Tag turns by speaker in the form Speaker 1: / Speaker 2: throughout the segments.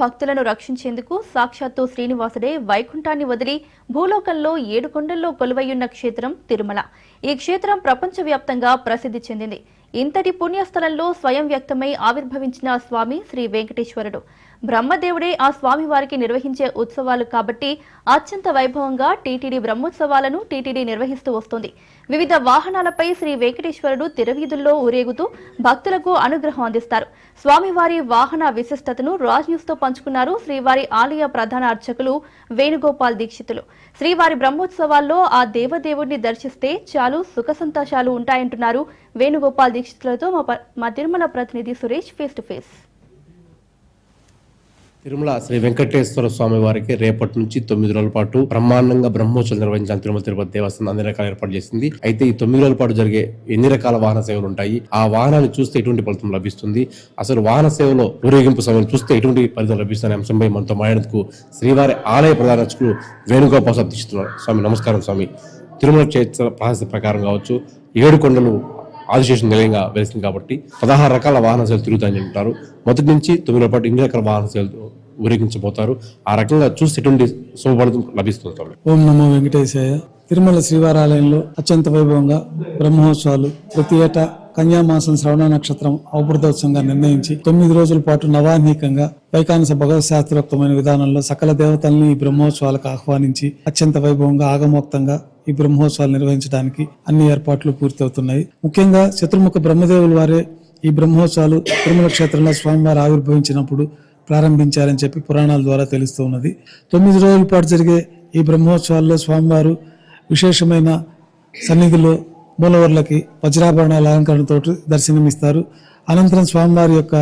Speaker 1: భక్తులను రక్షించేందుకు సాక్షాత్తు శ్రీనివాసుడే వైకుంఠాన్ని వదిలి భూలోకంలో ఏడుకొండల్లో కొలువయ్యున్న క్షేత్రం తిరుమల. ఈ క్షేత్రం ప్రపంచవ్యాప్తంగా ప్రసిద్ధి చెందింది. ఇంతటి పుణ్యస్థలంలో స్వయం వ్యక్తమై ఆవిర్భవించిన స్వామి శ్రీ వెంకటేశ్వరుడు. బ్రహ్మదేవుడే ఆ స్వామి వారికి నిర్వహించే ఉత్సవాలు కాబట్టి అత్యంత వైభవంగా టీటీడీ బ్రహ్మోత్సవాలను టీటీడీ నిర్వహిస్తూ వస్తుంది. వివిధ వాహనాలపై శ్రీ వెంకటేశ్వరుడు తిరవీధుల్లో ఊరేగుతూ భక్తులకు అనుగ్రహం అందిస్తారు. స్వామివారి వాహన విశిష్టతను రాజ్ న్యూస్తో పంచుకున్నారు శ్రీవారి ఆలయ ప్రధాన అర్చకులు వేణుగోపాల్ దీక్షితులు. శ్రీవారి బ్రహ్మోత్సవాల్లో ఆ దేవదేవుడిని దర్శిస్తే చాలు సుఖ సంతోషాలు ఉంటాయంటున్నారు వేణుగోపాల్ దీక్షితులతో మా మా తిరుమల ప్రతినిధి Suresh face to face
Speaker 2: Tirumala Shri Venkateswara Swamy వారికి రేపటి నుంచి తొమ్మిది రోజుల పాటు బ్రహ్మాండంగా బ్రహ్మోత్సవం నిర్వహించాలని తిరుమల తిరుపతి దేవస్థానం అన్ని రకాల ఏర్పాటు చేసింది. అయితే ఈ తొమ్మిది రోజుల పాటు జరిగే ఎన్ని రకాల వాహన సేవలు ఉంటాయి? ఆ వాహనాన్ని చూస్తే ఎటువంటి ఫలితం లభిస్తుంది? అసలు వాహన సేవలో ఊరేగింపు సమయం చూస్తే ఎటువంటి ఫలితం లభిస్తుంది అంశంపై మనతో మాట్లాడేందుకు శ్రీవారి ఆలయ ప్రధాన అర్చకులు వేణుగోపాల్ సార్ దీక్షిస్తున్నారు స్వామి నమస్కారం స్వామి. తిరుమల క్షేత్ర ప్రకారం కావచ్చు ఏడు కొండలు ఆదిశేషం నిలయంగా వెలిసింది కాబట్టి పదహారు రకాల వాహన సేవలు తిరుగుతాయని అంటారు మొదటి నుంచి తొమ్మిది పాటు ఇన్ని రకాల వాహన సేవలు ఊరేగించబోతారు. ఆ రకంగా చూసి ఎటువంటి శుభఫలితం లభిస్తుంది
Speaker 3: ఓం నమో వెంకటేశాయ. తిరుమల శ్రీవారాలయంలో అత్యంత వైభవంగా బ్రహ్మోత్సవాలు ప్రతి ఏటా కన్యామాసం శ్రవణ నక్షత్రం అవబృతోత్సవంగా నిర్ణయించి తొమ్మిది రోజుల పాటు నవాహ్నికంగా వైకానస భగవత్ శాస్త్రోక్తమైన విధానంలో సకల దేవతల్ని ఈ బ్రహ్మోత్సవాలకు ఆహ్వానించి అత్యంత వైభవంగా ఆగమోక్తంగా ఈ బ్రహ్మోత్సవాలు నిర్వహించడానికి అన్ని ఏర్పాట్లు పూర్తవుతున్నాయి. ముఖ్యంగా చతుర్ముఖ బ్రహ్మదేవుల వారే ఈ బ్రహ్మోత్సవాలు తిరుమల క్షేత్రంలో స్వామివారు ఆవిర్భవించినప్పుడు ప్రారంభించారని చెప్పి పురాణాల ద్వారా తెలుస్తూ ఉన్నది. తొమ్మిది రోజుల పాటు జరిగే ఈ బ్రహ్మోత్సవాల్లో స్వామివారు విశేషమైన సన్నిధిలో మూలవర్లకి వజ్రాభరణాల అలంకరణతో దర్శనమిస్తారు. అనంతరం స్వామివారి యొక్క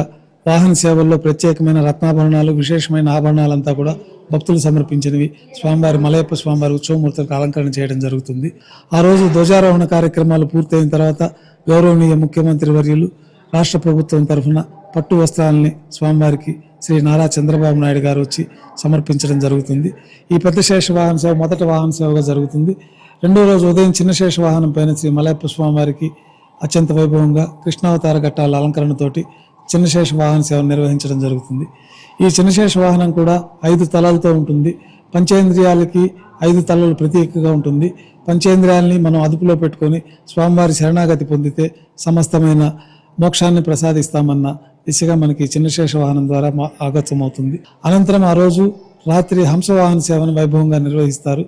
Speaker 3: వాహన సేవల్లో ప్రత్యేకమైన రత్నాభరణాలు విశేషమైన ఆభరణాలంతా కూడా భక్తులు సమర్పించినవి. స్వామివారి మలయప్ప స్వామివారి ఉత్సవమూర్తులకు అలంకరణ చేయడం జరుగుతుంది. ఆ రోజు ధ్వజారోహణ కార్యక్రమాలు పూర్తయిన తర్వాత గౌరవనీయ ముఖ్యమంత్రి వర్యులు రాష్ట్ర ప్రభుత్వం తరఫున పట్టు వస్త్రాలని స్వామివారికి శ్రీ నారా చంద్రబాబు నాయుడు గారు వచ్చి సమర్పించడం జరుగుతుంది. ఈ పెద్ద శేష వాహన సేవ మొదటి వాహన సేవగా జరుగుతుంది. రెండో రోజు ఉదయం చిన్న శేష వాహనం పైన శ్రీ మలయప్ప స్వామివారికి అత్యంత వైభవంగా కృష్ణావతార ఘట్టాల అలంకరణతోటి చిన్నశేష వాహన సేవ నిర్వహించడం జరుగుతుంది. ఈ చిన్నశేష వాహనం కూడా ఐదు తలాలతో ఉంటుంది. పంచేంద్రియాలకి ఐదు తలలు ప్రతీకగా ఉంటుంది. పంచేంద్రియాలని మనం అదుపులో పెట్టుకొని స్వామివారి శరణాగతి పొందితే సమస్తమైన మోక్షాన్ని ప్రసాదిస్తామన్న దిశగా మనకి చిన్నశేష వాహనం ద్వారా మా- ఆగతమవుతుంది అనంతరం ఆ రోజు రాత్రి హంస వాహన సేవను వైభవంగా నిర్వహిస్తారు.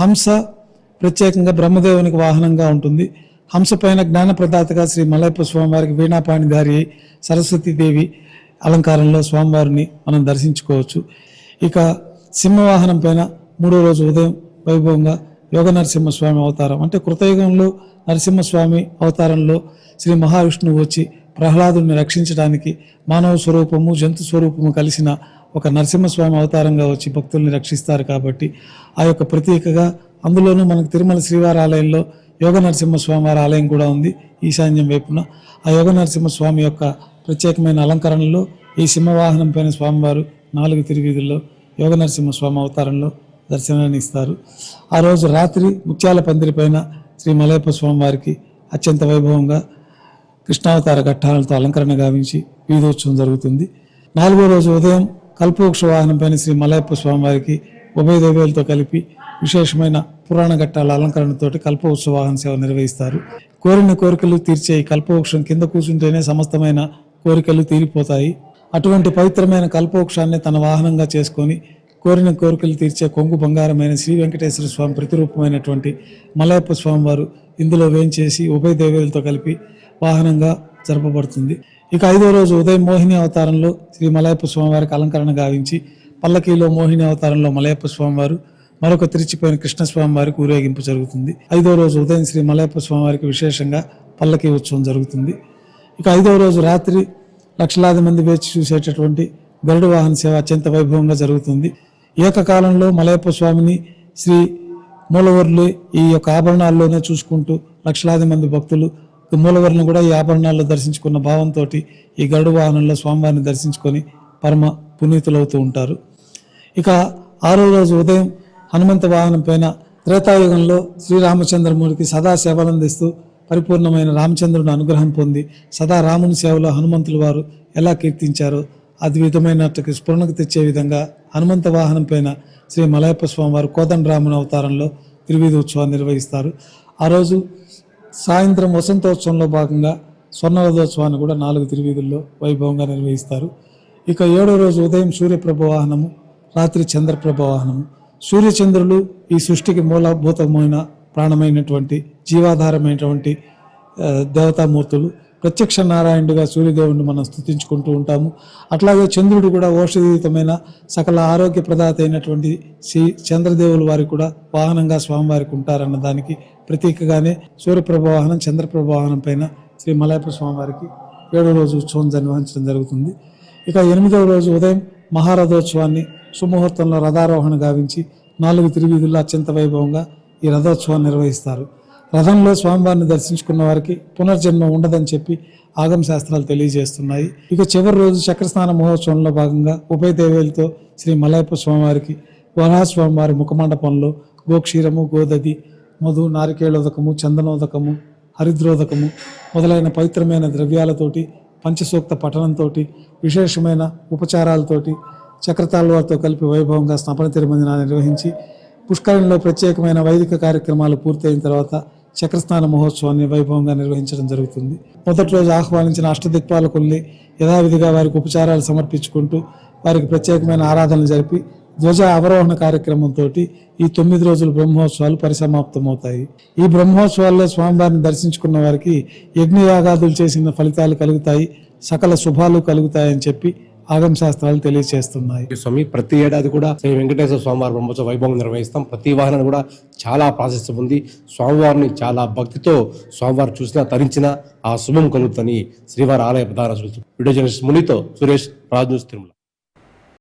Speaker 3: హంస ప్రత్యేకంగా బ్రహ్మదేవునికి వాహనంగా ఉంటుంది. హంస పైన జ్ఞాన ప్రదాతగా శ్రీ మలయప్ప స్వామివారికి వీణాపాణిధారి అయి సరస్వతీదేవి అలంకారంలో స్వామివారిని మనం దర్శించుకోవచ్చు. ఇక సింహవాహనం పైన మూడో రోజు ఉదయం వైభవంగా యోగ నరసింహస్వామి అవతారం. అంటే కృతయుగంలో నరసింహస్వామి అవతారంలో శ్రీ మహావిష్ణువు వచ్చి ప్రహ్లాదుని రక్షించడానికి మానవ స్వరూపము జంతు స్వరూపము కలిసిన ఒక నరసింహస్వామి అవతారంగా వచ్చి భక్తుల్ని రక్షిస్తారు కాబట్టి ఆ యొక్క ప్రతీకగా అందులోనూ మనకు తిరుమల శ్రీవారి ఆలయంలో యోగ నరసింహస్వామి వారి ఆలయం కూడా ఉంది ఈశాన్యం వైపున. ఆ యోగ నరసింహస్వామి యొక్క ప్రత్యేకమైన అలంకరణలో ఈ సింహవాహనం పైన స్వామివారు నాలుగు తిరువీధుల్లో యోగ నరసింహస్వామి అవతారంలో దర్శనాన్ని ఇస్తారు. ఆ రోజు రాత్రి ముత్యాల పందిరి పైన శ్రీ మలయప్ప స్వామివారికి అత్యంత వైభవంగా కృష్ణావతార ఘట్టాలతో అలంకరణ గావించి వీధోత్సవం జరుగుతుంది. నాలుగో రోజు ఉదయం కల్పవృక్ష వాహనం పైన శ్రీ మలయప్ప స్వామివారికి ఉభయ దేవేలతో కలిపి విశేషమైన పురాణ ఘట్టాల అలంకరణతోటి కల్పవృక్ష వాహన సేవ నిర్వహిస్తారు. కోరిన కోరికలు తీర్చే కల్పవృక్షం కింద కూర్చుంటేనే సమస్తమైన కోరికలు తీరిపోతాయి. అటువంటి పవిత్రమైన కల్పవృక్షాన్ని తన వాహనంగా చేసుకొని కోరిన కోరికలు తీర్చే కొంగు బంగారమైన శ్రీ వెంకటేశ్వర స్వామి ప్రతిరూపమైనటువంటి మలయప్ప స్వామివారు ఇందులో వేయించేసి ఉభయ దేవేలతో కలిపి వాహనంగా జరపబడుతుంది. ఇక ఐదో రోజు ఉదయం మోహిని అవతారంలో శ్రీ మలయప్ప స్వామివారికి అలంకరణ గావించి పల్లకీలో మోహిని అవతారంలో మలయప్ప స్వామివారు మరొక తిరిచిపోయిన కృష్ణస్వామి వారికి ఊరేగింపు జరుగుతుంది. ఐదో రోజు ఉదయం శ్రీ మలయప్ప స్వామివారికి విశేషంగా పల్లకీ ఉత్సవం జరుగుతుంది. ఇక ఐదో రోజు రాత్రి లక్షలాది మంది వేచి చూసేటటువంటి గరుడు వాహన సేవ అత్యంత వైభవంగా జరుగుతుంది. ఏకకాలంలో మలయప్ప స్వామిని శ్రీ మూలవర్లు ఈ యొక్క ఆభరణాల్లోనే చూసుకుంటూ లక్షలాది మంది భక్తులు ఈ కూడా ఈ ఆభరణాల్లో దర్శించుకున్న భావంతో ఈ గరుడు వాహనంలో స్వామివారిని దర్శించుకొని పరమ పునీతులవుతూ ఉంటారు. ఇక ఆరో రోజు ఉదయం హనుమంత వాహనం పైన త్రేతాయుగంలో శ్రీరామచంద్రమూర్తికి సదా సేవలందిస్తూ పరిపూర్ణమైన రామచంద్రుని అనుగ్రహం పొంది సదా రాముని సేవలో హనుమంతుల వారు ఎలా కీర్తించారో అద్భుతమైనట్టుకి స్ఫురణకు తెచ్చే విధంగా హనుమంత వాహనం పైన శ్రీ మలయప్ప స్వామివారు కోదండరాముని అవతారంలో త్రివిధ ఉత్సవాన్ని నిర్వహిస్తారు. ఆ రోజు సాయంత్రం వసంతోత్సవంలో భాగంగా స్వర్ణరథోత్సవాన్ని కూడా నాలుగు తిరువీధుల్లో వైభవంగా నిర్వహిస్తారు. ఇక ఏడో రోజు ఉదయం సూర్యప్రభ వాహనము రాత్రి చంద్రప్రభ వాహనము సూర్యచంద్రులు ఈ సృష్టికి మూలభూతమైన ప్రాణమైనటువంటి జీవాధారమైనటువంటి దేవతామూర్తులు. ప్రత్యక్ష నారాయణుడిగా సూర్యదేవుడిని మనం స్థుతించుకుంటూ ఉంటాము. అట్లాగే చంద్రుడు కూడా ఓషధీయుతమైన సకల ఆరోగ్య ప్రదాత అయినటువంటి శ్రీ చంద్రదేవులు వారికి కూడా వాహనంగా స్వామివారికి ఉంటారన్న దానికి ప్రతీకగానే సూర్యప్రభావాహనం చంద్రప్రభావాహనం పైన శ్రీ మలయప్ప స్వామివారికి ఏడో రోజు ఉత్సవం నిర్వహించడం జరుగుతుంది. ఇక ఎనిమిదవ రోజు ఉదయం మహారథోత్సవాన్ని సుముహూర్తంలో రథారోహణ గావించి నాలుగు తిరువీధుల్లో అత్యంత వైభవంగా ఈ రథోత్సవాన్ని నిర్వహిస్తారు. రథంలో స్వామివారిని దర్శించుకున్న వారికి పునర్జన్మ ఉండదని చెప్పి ఆగమ శాస్త్రాలు తెలియజేస్తున్నాయి. ఇక చివరి రోజు చక్రస్నాన మహోత్సవంలో భాగంగా ఉభయ దేవేలతో శ్రీ మలయప్ప స్వామివారికి వరాహస్వామివారి ముఖమండపంలో గోక్షీరము గోదది మధు నారికేళోదకము చందనోదకము హరిద్రోదకము మొదలైన పవిత్రమైన ద్రవ్యాలతోటి పంచసూక్త పఠనంతో విశేషమైన ఉపచారాలతోటి చక్రతాళ్వారితో కలిపి వైభవంగా స్నపన తిరుమంజన నిర్వహించి పుష్కరంలో ప్రత్యేకమైన వైదిక కార్యక్రమాలు పూర్తయిన తర్వాత చక్రస్నాన మహోత్సవాన్ని వైభవంగా నిర్వహించడం జరుగుతుంది. మొదటి రోజు ఆహ్వానించిన అష్టదిక్పాలకుల్ని యథావిధిగా వారికి ఉపచారాలు సమర్పించుకుంటూ వారికి ప్రత్యేకమైన ఆరాధనలు జరిపి ధ్వజ అవరోహణ కార్యక్రమంతో ఈ తొమ్మిది రోజుల బ్రహ్మోత్సవాలు పరిసమాప్తమవుతాయి. ఈ బ్రహ్మోత్సవాల్లో స్వామివారిని దర్శించుకున్న వారికి యజ్ఞయాగాదులు చేసిన ఫలితాలు కలుగుతాయి సకల శుభాలు కలుగుతాయని చెప్పి ఆగమ శాస్త్రాలు తెలియజేస్తున్నాయి
Speaker 2: స్వామి ప్రతి ఏడాది కూడా శ్రీ వెంకటేశ్వర స్వామివారి బ్రహ్మోత్సవ వైభవం నిర్వహిస్తాం. ప్రతి వాహనం కూడా చాలా ప్రాశస్త్యం ఉంది స్వామివారిని చాలా భక్తితో స్వామివారు చూసినా తరించినా ఆ శుభం కలుగుతుందని శ్రీవారి ఆలయ ప్రధాన వీడియో జర్నలిస్ట్ మునితో సురేష్ రాజు తిరుమల.